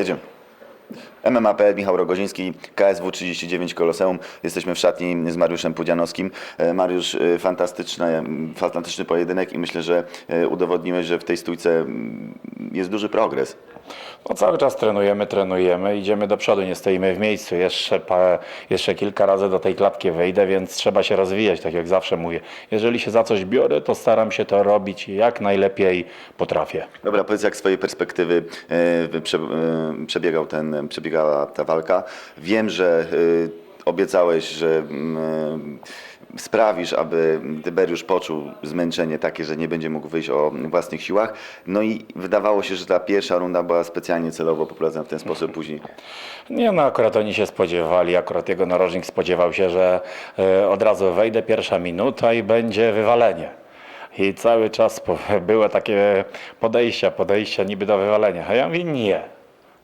Jedziemy. MMA.pl, Michał Rogoziński, KSW 39 Koloseum. Jesteśmy w szatni z Mariuszem Pudzianowskim. E, Mariusz, e, fantastyczny, fantastyczny pojedynek i myślę, że e, udowodniłeś, że w tej stójce jest duży progres. No cały czas trenujemy, trenujemy, idziemy do przodu, nie stoimy w miejscu. Jeszcze, jeszcze kilka razy do tej klatki wejdę, więc trzeba się rozwijać, tak jak zawsze mówię. Jeżeli się za coś biorę, to staram się to robić jak najlepiej potrafię. Dobra, powiedz jak z Twojej perspektywy e, e, przebiegał ten, przebiegała ta walka. Wiem, że e, obiecałeś, że mm, sprawisz, aby Tyberiusz poczuł zmęczenie takie, że nie będzie mógł wyjść o własnych siłach. No i wydawało się, że ta pierwsza runda była specjalnie celowo poprowadzona w ten sposób później. Nie, no akurat oni się spodziewali, akurat jego narożnik spodziewał się, że e, od razu wejdę pierwsza minuta i będzie wywalenie. I cały czas były takie podejścia, podejścia niby do wywalenia. A ja mówię nie.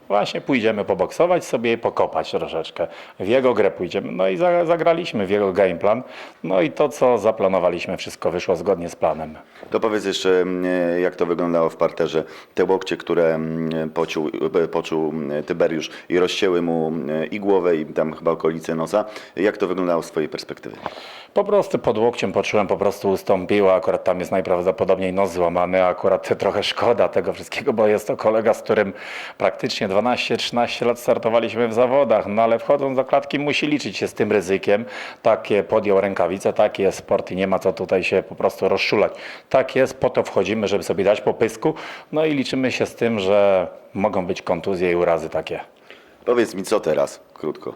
Właśnie pójdziemy poboksować sobie i pokopać troszeczkę. W jego grę pójdziemy. No i za- zagraliśmy w jego game plan. No i to, co zaplanowaliśmy, wszystko wyszło zgodnie z planem. To powiedz jeszcze, mm, jak to wyglądało w parterze. Te łokcie, które mm, pociął, e, poczuł mm, Tyberiusz i rozcięły mu i głowę, i tam chyba okolice nosa. Jak to wyglądało z Twojej perspektywy? Po prostu pod łokciem poczułem, po prostu ustąpiło. Akurat tam jest najprawdopodobniej nos złamany. Akurat trochę szkoda tego wszystkiego, bo jest to kolega, z którym praktycznie 12-13 lat startowaliśmy w zawodach. No ale wchodząc do klatki musi liczyć się z tym ryzykiem. Takie podjął rękawice, taki jest sport i nie ma co tutaj się po prostu rozszulać. Tak jest, po to wchodzimy, żeby sobie dać po pysku. No i liczymy się z tym, że mogą być kontuzje i urazy takie. Powiedz mi, co teraz? Krótko.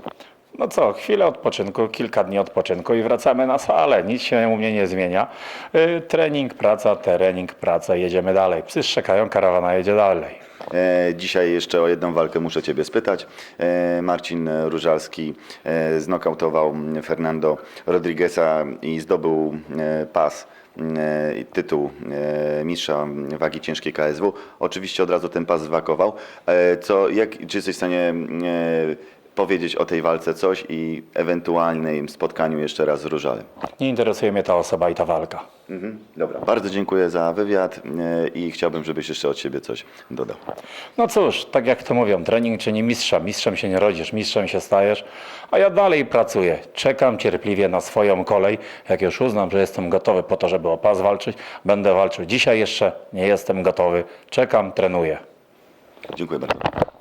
No co, chwilę odpoczynku, kilka dni odpoczynku i wracamy na salę. Nic się u mnie nie zmienia. Y, trening, praca, trening, praca, jedziemy dalej. Psy szczekają, karawana jedzie dalej. E, dzisiaj jeszcze o jedną walkę muszę Ciebie spytać. E, Marcin Różalski e, znokautował Fernando Rodrigueza i zdobył e, pas. e, Tytuł e, mistrza wagi ciężkiej KSW. Oczywiście od razu ten pas zwakował. E, Co, jak, czy jesteś w stanie powiedzieć o tej walce coś i ewentualnym spotkaniu jeszcze raz z Różalem? Nie interesuje mnie ta osoba i ta walka. Mhm. Dobra, bardzo dziękuję za wywiad e, i chciałbym, żebyś jeszcze od siebie coś dodał. No cóż, tak jak to mówią, trening czyni mistrza. Mistrzem się nie rodzisz, mistrzem się stajesz, a ja dalej pracuję. Czekam cierpliwie na swoją kolej. Jak już uznam, że jestem gotowy po to, żeby o pas walczyć, będę walczył. Dzisiaj jeszcze nie jestem gotowy. Czekam, trenuję. Dziękuję bardzo.